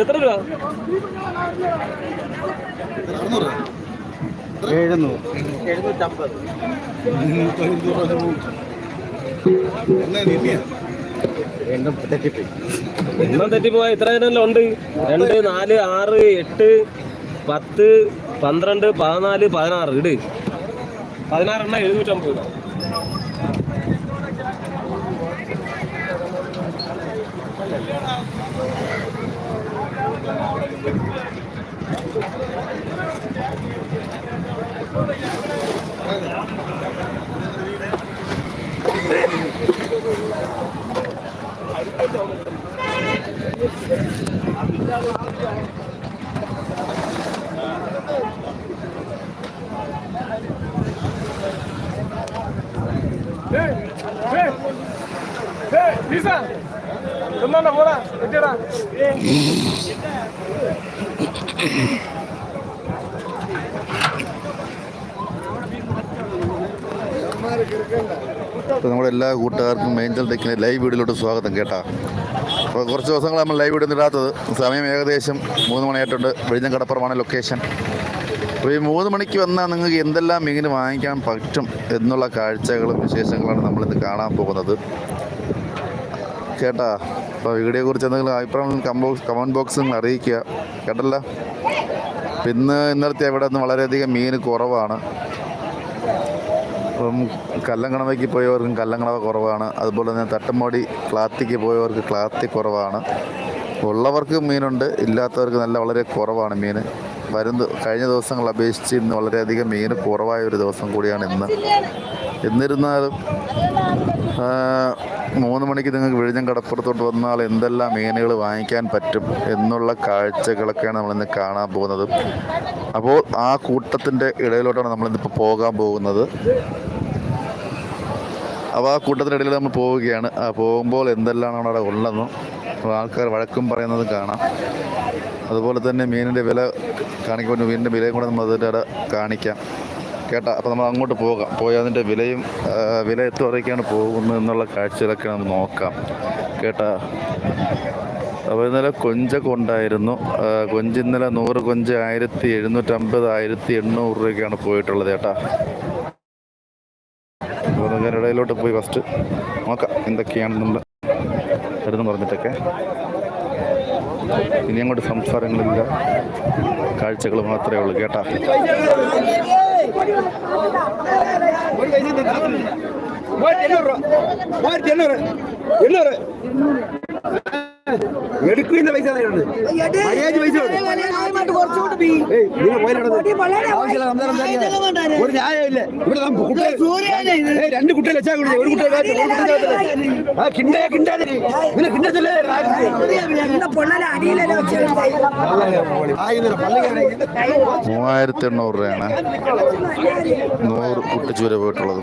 എത്ര രൂപ എഴുന്നൂറ്. എഴുന്നൂറ്റമ്പത്. വീണ്ടും തെറ്റിപ്പോയി. എണ്ണം തെറ്റിപ്പോയ ഇത്ര ഇതിനെല്ലാം ഉണ്ട്. രണ്ട് നാല് ആറ് എട്ട് പത്ത് പന്ത്രണ്ട് പതിനാല് പതിനാറ്. ഇട്. പതിനാറെണ്ണം എഴുന്നൂറ്റമ്പത്. രൂപ അപ്പോൾ നമ്മുടെ എല്ലാ കൂട്ടുകാർക്കും മേഞ്ചൽ ടെക്കിന് ലൈവ് വീഡിയോയിലോട്ട് സ്വാഗതം കേട്ടാ. അപ്പോൾ കുറച്ച് ദിവസങ്ങൾ നമ്മൾ ലൈവ് വീഡിയോ ഇടാത്തത്. സമയം ഏകദേശം മൂന്ന് മണിയായിട്ടുണ്ട്. വെളിഞ്ഞം കടപ്പുറമാണ് ലൊക്കേഷൻ അപ്പോൾ ഈ മൂന്ന് മണിക്ക് വന്നാൽ നിങ്ങൾക്ക് എന്തെല്ലാം മീൻ വാങ്ങിക്കാൻ പറ്റും എന്നുള്ള കാഴ്ചകളും വിശേഷങ്ങളാണ് നമ്മളിന്ന് കാണാൻ പോകുന്നത്. കേട്ടാ. അപ്പോൾ വീഡിയോയെക്കുറിച്ച് എന്തെങ്കിലും അഭിപ്രായം കമ്പോ കമന്റ് ബോക്സിൽ നിങ്ങൾ അറിയിക്കുക. കേട്ടല്ലോ? ഇന്ന് ഇന്നലത്തെ ഇവിടെ നിന്ന് വളരെയധികം മീൻ കുറവാണ്. അപ്പം കല്ലങ്കണവയ്ക്ക് പോയവർക്കും കല്ലങ്കണവ കുറവാണ്. അതുപോലെ തന്നെ തട്ടമ്മോടി ക്ലാത്തിക്ക് പോയവർക്ക് ക്ലാത്തി കുറവാണ്. ഉള്ളവർക്ക് മീനുണ്ട് ഇല്ലാത്തവർക്ക് നല്ല വളരെ കുറവാണ് മീൻ. വരും ദി- കഴിഞ്ഞ ദിവസങ്ങൾ അപേക്ഷിച്ച് ഇന്ന് വളരെയധികം മീൻ കുറവായ ഒരു ദിവസം കൂടിയാണ് ഇന്ന്. എന്നിരുന്നാലും മൂന്ന് മണിക്ക് നിങ്ങൾക്ക് വിഴിഞ്ഞം കടപ്പുറത്തോട്ട് വന്നാൽ എന്തെല്ലാം മീനുകൾ വാങ്ങിക്കാൻ പറ്റും എന്നുള്ള കാഴ്ചകളൊക്കെയാണ് നമ്മളിന്ന് കാണാൻ പോകുന്നത്. അപ്പോൾ ആ കൂട്ടത്തിന്റെ ഇടയിലോട്ടാണ് നമ്മളിന്നിപ്പോൾ പോകാൻ പോകുന്നത്. അപ്പോൾ ആ കൂട്ടത്തിന്റെ ഇടയിൽ നമ്മൾ പോവുകയാണ്. പോകുമ്പോൾ എന്തെല്ലാമാണ് അവിടെ ഉള്ളതെന്നും ആൾക്കാർ വഴക്കും പറയുന്നത് കാണാം. അതുപോലെ തന്നെ മീനിന്റെ വില കാണിക്കുമ്പോൾ മീനിന്റെ വിലയും കൂടെ നമ്മൾ അതിന്റെ കാണിക്കാം. കേട്ടാ അപ്പോൾ നമ്മൾ അങ്ങോട്ട് പോകാം. പോയി അതിന്റെ വിലയും വില എത്ര പോകുന്നത് എന്നുള്ള കാഴ്ചകളൊക്കെ നമുക്ക് നോക്കാം. കേട്ടാ അപ്പോൾ ഇന്നലെ കൊഞ്ചൊക്കെ ഉണ്ടായിരുന്നു. കൊഞ്ച് ഇന്നലെ നൂറ് കൊഞ്ച് ആയിരത്തി എഴുന്നൂറ്റമ്പത് ആയിരത്തി എണ്ണൂറ് രൂപയ്ക്കാണ് പോയിട്ടുള്ളത് ചേട്ടാ ഇടയിലോട്ട് പോയി ഫസ്റ്റ് നോക്കാം എന്തൊക്കെയാണെന്നുള്ള. വരുന്നു പറഞ്ഞിട്ടൊക്കെ. ഇനി അങ്ങോട്ട് സംസാരങ്ങളില്ല. കാഴ്ചകൾ മാത്രമേ ഉള്ളൂ കേട്ടാ? എണ്ണൂറ്. ഏയ് സംസാരം സംസാരിക്കാൻ. ഒരു ന്യായമില്ല. ഇവിടെ രണ്ട് കുട്ടികൾ വെച്ചാൽ കൂടി ഒരു ആ കിണ്ടേ കിണ്ടാതെ പിന്നെ കിണ്ടത്തില്ലേ മൂവായിരത്തി എണ്ണൂറ് രൂപയാണ്. നൂറ് കുട്ടിച്ചൂര പോയിട്ടുള്ളത്.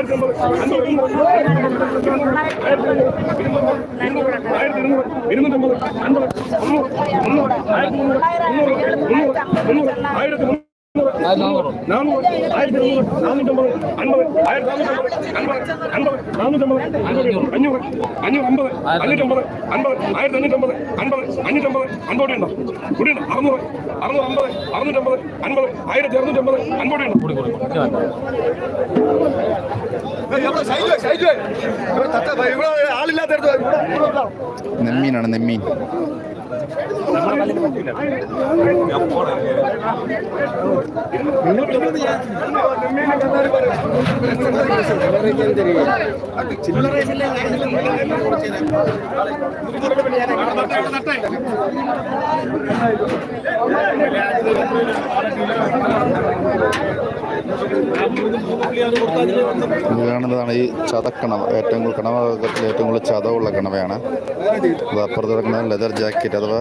ആയിരത്തി അമ്പത് ഇരുന്നൂറ്റമ്പത് അൻപത് മുന്നൂറ് മുന്നൂറ് ആയിരത്തി മുന്നൂറ് മുന്നൂറ് മുന്നൂറ് മുന്നൂറ് ആയിരത്തി മുന്നൂറ് നാനൂറ് ആയിരത്തി നാനൂറ്റമ്പത് അൻപത് ആയിരത്തി നാനൂറ്റമ്പത് അൻപത് അഞ്ഞൂറ് അഞ്ഞൂറ് അമ്പത് അഞ്ഞൂറ്റമ്പത് അൻപത് ആയിരത്തി അഞ്ഞൂറ്റമ്പത് അൻപത് അഞ്ഞൂറ്റമ്പത് അൻപത് ഉണ്ടോ കൂടി ഉണ്ടോ അറുന്നൂറ് അറുന്നൂറ് അമ്പത് അറുന്നൂറ്റമ്പത് അൻപത് ആയിരത്തി അറുന്നൂറ്റമ്പത് അൻപത് ഉണ്ടോ ആളില്ലാത്തടത്ത് നെമ്മീനാണ് നെമ്മീൻ. കാണുന്നതാണ് ഈ ചതക്കണവ. ഏറ്റവും കൂടുതൽ കണവ ഏറ്റവും കൂടുതൽ ചതവുള്ള കണവയാണ്. അപ്പുറത്ത് കിടക്കുന്ന ലെതർ ജാക്കറ്റ് അഥവാ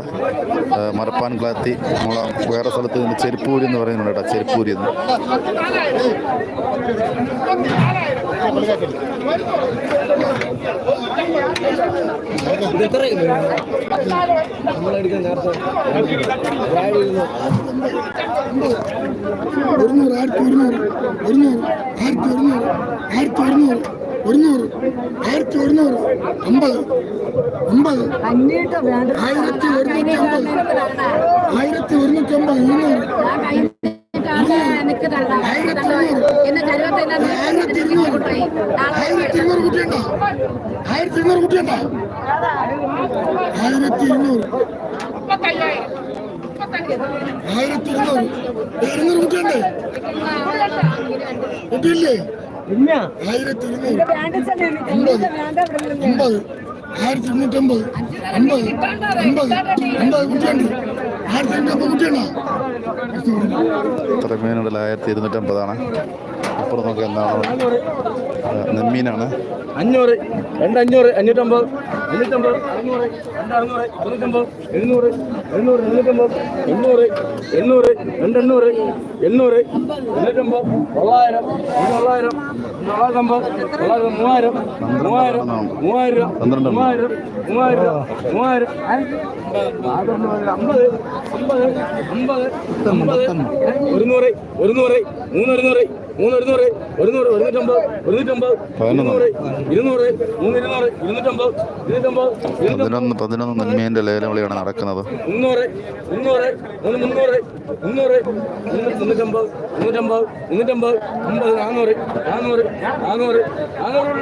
മരപ്പാൻ ക്ലാത്തി നമ്മളെ വേറെ സ്ഥലത്ത് നിന്ന് ചെരുപ്പൂരി എന്ന് പറയുന്നുണ്ട് കേട്ടോ ചെരുപ്പൂരി എന്ന്. ഒരുന്നൂറ് ആയിരത്തി ഒരുന്നൂറ് ഒരുന്നൂറ് ആയിരത്തി ഒരുന്നൂറ് ആയിരത്തി ഒരുന്നൂറ് ഒരുന്നൂറ് ആയിരത്തി ഒരുന്നൂറ് അമ്പത് അമ്പത് ആയിരത്തി ഒരുന്നൂറ്റി അമ്പത് ആയിരത്തി ഒരുന്നൂറ്റി അമ്പത് ഇരുന്നൂറ് ആയിരത്തി ഇരുന്നൂറ് ആയിരത്തി ഇരുന്നൂറ് കുട്ടിയുണ്ടോ. ആയിരത്തി ഇരുന്നൂറ് കുട്ടിയുണ്ടോ. ആയിരത്തി ഇരുന്നൂറ് ആയിരത്തി ഇരുന്നൂറ് ഇരുന്നൂറ് കുട്ടിയുണ്ട്. കുട്ടിയില്ലേ? ആയിരത്തി ഇരുന്നൂറ്. അമ്പത്. അമ്പത്. ആയിരത്തി ഇരുന്നൂറ്റമ്പത്. അമ്പത്. അമ്പത്. അമ്പത് കുട്ടിയുണ്ട്. ആയിരത്തി ഇരുന്നൂറ്റമ്പത് കുട്ടിയുണ്ടോ ഇത്ര മീനുകളിൽ ആയിരത്തി ഇരുന്നൂറ്റമ്പതാണ്. അപ്പുറം നമുക്ക് എന്താണ് ആ, നെമ്മീനാണ്. അഞ്ഞൂറ് രണ്ട് അഞ്ഞൂറ് അഞ്ഞൂറ്റമ്പത് അഞ്ഞൂറ്റമ്പത് അറുന്നൂറ് രണ്ട് അറുന്നൂറ് അറുന്നൂറ്റമ്പത് എഴുന്നൂറ് എഴുന്നൂറ് എഴുന്നൂറ്റമ്പത് എണ്ണൂറ് എണ്ണൂറ് രണ്ട് എണ്ണൂറ് എണ്ണൂറ് എണ്ണൂറ്റമ്പത് തൊള്ളായിരം തൊള്ളായിരം തൊള്ളായിരത്തമ്പത് തൊള്ളായിരത്തി മൂവായിരം മൂവായിരം മൂവായിരം മൂവായിരം മൂവായിരം മൂവായിരം അമ്പത് അമ്പത് അമ്പത് അമ്പത് ഒരുന്നൂറ് ഒരുന്നൂറ് മൂന്നൊരുന്നൂറ് ഒരുന്നൂറ് ഒരുന്നൂറ്റമ്പത് ഒരുന്നൂറ്റമ്പത് പതിനൊന്ന്. ഇരുന്നൂറ് ഇരുന്നൂറ് മൂന്ന് ഇരുന്നൂറ് ഇരുന്നൂറ്റമ്പത് ഇരുന്നൂറ്റമ്പത്. പതിനൊന്ന് പതിനൊന്ന് നന്മേന്റെ ലേലവിളിയാണ് നടക്കുന്നത്. മുന്നൂറ് മുന്നൂറ് മൂന്ന് മുന്നൂറ് മുന്നൂറ് മുന്നൂറ് മുന്നൂറ്റമ്പത് മുന്നൂറ്റമ്പത് മുന്നൂറ്റമ്പത് അമ്പത് നാനൂറ് നാനൂറ് നാനൂറ് നാനൂറ്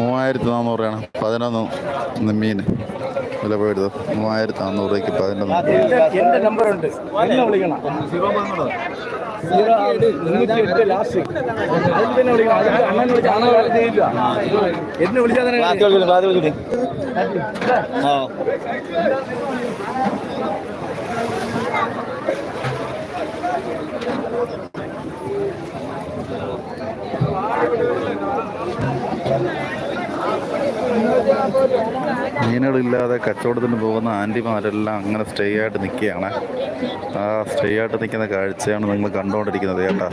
മൂവായിരത്തി നാന്നൂറാണ് പതിനൊന്ന് നെമ്മീൻ വില പോയത് മൂവായിരത്തി നാന്നൂറ് രൂപയ്ക്ക് പതിനൊന്ന് എന്റെ നമ്പർ ഉണ്ട് എന്നെ വിളിക്കണം. തന്നെ വിളിക്കണം. അതിൽ അണ്ണൻ വിളിച്ച അണ്ണ ചെയ്യില്ല എന്നെ വിളിച്ചാൽ തന്നെ മീനുകളില്ലാതെ കച്ചവടത്തിന് പോകുന്ന ആന്റിമാരെല്ലാം അങ്ങനെ സ്റ്റേ ആയിട്ട് നിൽക്കുകയാണ്. ആ സ്റ്റേ ആയിട്ട് നിൽക്കുന്ന കാഴ്ചയാണ് നിങ്ങൾ കണ്ടുകൊണ്ടിരിക്കുന്നത് ചേട്ടാ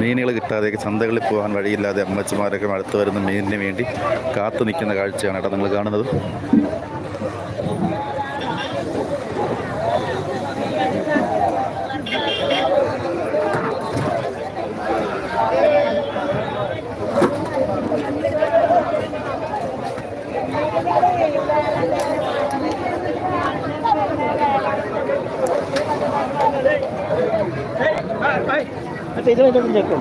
മീനുകൾ കിട്ടാതെ ചന്തകളിൽ പോകാൻ വഴിയില്ലാതെ അമ്മച്ചിമാരൊക്കെ അടുത്ത് വരുന്ന മീനിന് വേണ്ടി കാത്തു നിൽക്കുന്ന കാഴ്ചയാണ് കേട്ടോ നിങ്ങൾ കാണുന്നത്. అంటే ఇరవై తొమ్మిది ఎక్కువ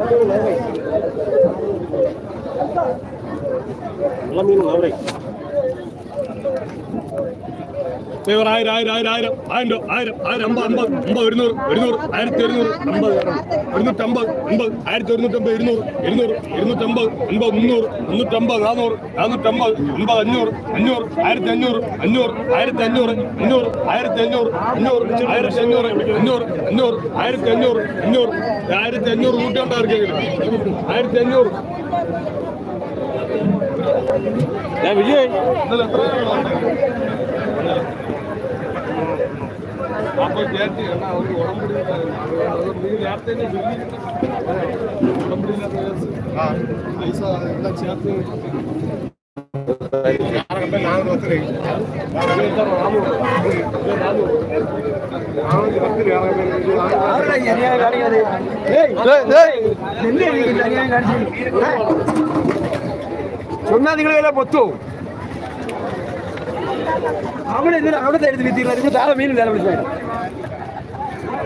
Thank you. 我们没有的。ഫേവർ ആയിരം ആയിരം ആയിരം ആയിരം. ആയിരം രൂപ ആയിരം ആയിരം അമ്പത് അമ്പത് അമ്പത് ഒരുന്നൂറ് ഒരുന്നൂറ് ആയിരത്തി ഒരുന്നൂറ് അമ്പത് ഒരുന്നൂറ്റമ്പത് അമ്പത് ആയിരത്തി ഒരുന്നൂറ്റമ്പത് ഇരുന്നൂറ് ഇരുന്നൂറ് ഇരുന്നൂറ്റമ്പത് അമ്പത് മുന്നൂറ് മുന്നൂറ്റമ്പത് നാനൂറ് നാനൂറ്റമ്പത് അമ്പത് അഞ്ഞൂറ് അഞ്ഞൂറ് ആയിരത്തി അഞ്ഞൂറ് അഞ്ഞൂറ് ആയിരത്തി അഞ്ഞൂറ് അഞ്ഞൂറ് ആയിരത്തി അഞ്ഞൂറ് അഞ്ഞൂറ് ആയിരത്തി അഞ്ഞൂറ് അഞ്ഞൂറ് അഞ്ഞൂറ് ആയിരത്തി അഞ്ഞൂറ് അഞ്ഞൂറ് ആയിരത്തി അഞ്ഞൂറ് കൂട്ടിയോണ്ടായിരിക്കും ആയിരത്തി അഞ്ഞൂറ്. ഞാൻ വിജയ്. அப்போ சேர்த்து. பொத்தும் அவனை அவனை எடுத்து வித்தீங்களா தாழ மீன் வேலை பிடிச்சாங்க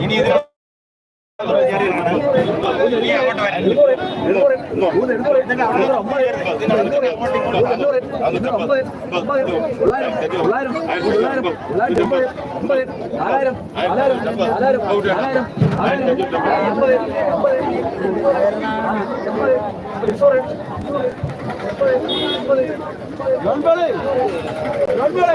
ഇനി ഇതിൽ ഒൻപത് ഒൻപത്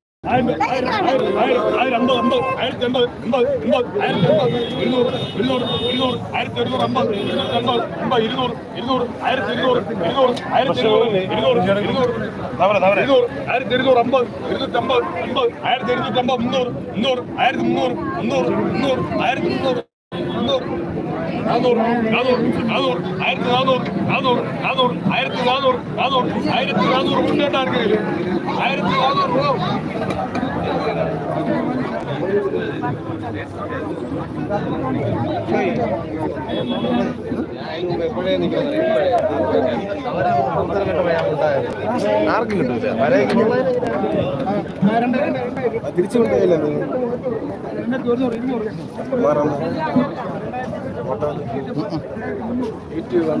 ആയിരത്തി ഇരുന്നൂറ് ഇരുന്നൂറ് ആയിരത്തി ഒരുന്നൂറ് അമ്പത് ഇരുന്നൂറ്റി അമ്പത് ഇരുന്നൂറ് ഇരുന്നൂറ് ആയിരത്തി ഇരുന്നൂറ് ഇരുന്നൂറ് അമ്പത് അമ്പത് ആയിരത്തി മുന്നൂറ് മുന്നൂറ് ആയിരത്തി മുന്നൂറ് മുന്നൂറ് മുന്നൂറ് ആയിരത്തി മുന്നൂറ്. നാനൂറ്. നാനൂറ്. നാനൂറ്. ആയിരത്തി നാനൂറ്. നാനൂറ്. നാനൂറ്. ആയിരത്തി നാനൂറ്. നാനൂറ്. ആയിരത്തി നാനൂറ് മുന്നേറ്റാണെങ്കിൽ ആയിരത്തി നാനൂറ് ആർക്കും കിട്ടൂല. തിരിച്ചു കൊണ്ടുപോയില്ല യൂട്യൂബ്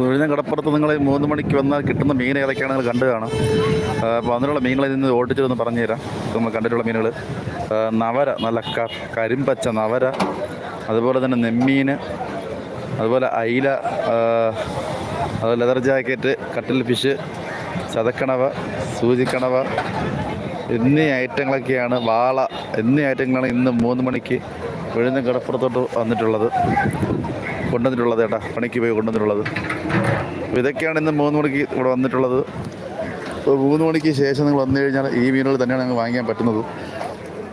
വിഴിഞ്ഞം കടപ്പുറത്ത് നിങ്ങൾ മൂന്ന് മണിക്ക് വന്നാൽ കിട്ടുന്ന മീൻ ഏതൊക്കെയാണ് നിങ്ങൾ കണ്ടു കാണാം അപ്പോൾ അതിനുള്ള മീനുകളിൽ നിന്ന് ഓടിച്ചതൊന്ന് പറഞ്ഞു തരാം നമ്മൾ കണ്ടിട്ടുള്ള മീനുകൾ നവര നല്ല ക കരിമ്പച്ച നവര അതുപോലെ തന്നെ നെമ്മീൻ അതുപോലെ അയില ലെതർ ജാക്കറ്റ് കട്ടിൽ ഫിഷ് ചതക്കണവ സൂചിക്കണവ എന്നീ ഐറ്റങ്ങളൊക്കെയാണ് വാള എന്നീ ഐറ്റങ്ങളാണ് ഇന്ന് മൂന്ന് മണിക്ക് വിഴുന്ന കടപ്പുറത്തോട്ട് വന്നിട്ടുള്ളത്. കൊണ്ടുവന്നിട്ടുള്ളത് ഏട്ടാ പണിക്ക് പോയി കൊണ്ടുവന്നിട്ടുള്ളത്. അപ്പോൾ ഇതൊക്കെയാണ് ഇന്ന് മൂന്ന് മണിക്ക് ഇവിടെ വന്നിട്ടുള്ളത്. അപ്പോൾ മൂന്ന് മണിക്ക് ശേഷം നിങ്ങൾ വന്നു കഴിഞ്ഞാൽ ഈ മീനുകൾ തന്നെയാണ് ഞങ്ങൾ വാങ്ങിക്കാൻ പറ്റുന്നത്.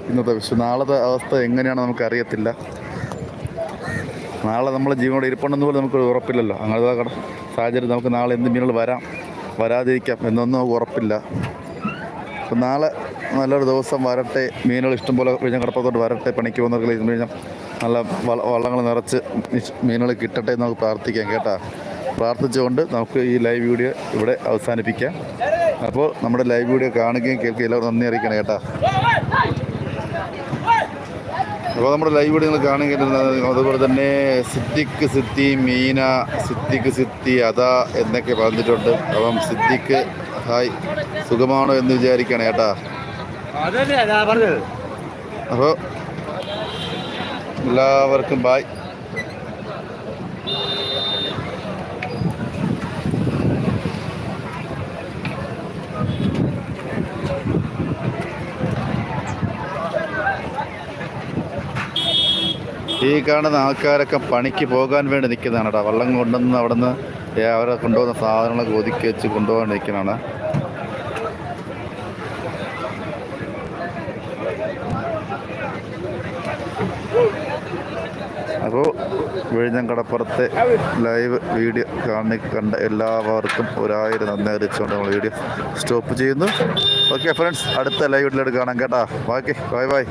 ഇന്നത്തെ വിഷയം നാളത്തെ അവസ്ഥ എങ്ങനെയാണ് നമുക്കറിയത്തില്ല നാളെ നമ്മൾ ജീവനോടെ ഇരിപ്പുണ്ടെന്ന് പോലും നമുക്ക് ഉറപ്പില്ലല്ലോ. അങ്ങനത്തെ സാഹചര്യം നമുക്ക് നാളെ എന്ത് മീനുകൾ വരാം വരാതിരിക്കാം എന്നൊന്നും ഉറപ്പില്ല. അപ്പം നാളെ നല്ലൊരു ദിവസം വരട്ടെ മീനുകൾ ഇഷ്ടംപോലെ കഴിഞ്ഞാൽ കടപ്പത്തോട്ട് വരട്ടെ പണിക്ക് പോകുന്നവർക്ക് കഴിഞ്ഞാൽ നല്ല വള വള്ളങ്ങൾ നിറച്ച് മീനുകൾ കിട്ടട്ടെ എന്ന് നമുക്ക് പ്രാർത്ഥിക്കാം കേട്ടാ. പ്രാർത്ഥിച്ചുകൊണ്ട് നമുക്ക് ഈ ലൈവ് വീഡിയോ ഇവിടെ അവസാനിപ്പിക്കാം. അപ്പോൾ നമ്മുടെ ലൈവ് വീഡിയോ കാണുകയും കേൾക്കുകയും എല്ലാവരും നന്ദി അറിയിക്കണം കേട്ടാ. അപ്പോൾ നമ്മുടെ ലൈവ് വീഡിയോ നിങ്ങൾ കാണുകയും അതുപോലെ തന്നെ സിദ്ദിഖ് സിദ്ധി മീന സിദ്ദിഖ് സിദ്ധി അത എന്നൊക്കെ പറഞ്ഞിട്ടുണ്ട്. അപ്പം സിദ്ദിഖ് ഹായ് സുഖമാണോ എന്ന് വിചാരിക്കണം കേട്ടാ. അപ്പോൾ എല്ലാവർക്കും ബായ് ഈ കാണുന്ന ആൾക്കാരൊക്കെ പണിക്ക് പോകാൻ വേണ്ടി നിൽക്കുന്നതാണ് കേട്ടോ വള്ളം കൊണ്ടുവന്ന് അവിടെ നിന്ന് അവരെ കൊണ്ടുപോകുന്ന സാധനങ്ങളൊക്കെ ഒതുക്കി വെച്ച് കൊണ്ടുപോകാൻ നിൽക്കുന്നതാണ്. അപ്പോൾ വിഴിഞ്ഞം കടപ്പുറത്തെ ലൈവ് വീഡിയോ കാണി കണ്ട എല്ലാവർക്കും ഒരായിരം നന്ദി അറിയിച്ചുകൊണ്ട് നമ്മൾ വീഡിയോ സ്റ്റോപ്പ് ചെയ്യുന്നു. ഓക്കെ ഫ്രണ്ട്സ് അടുത്ത ലൈവ് വീഡിയോയിലോട്ട് കാണാം കേട്ടാ. Okay bye bye.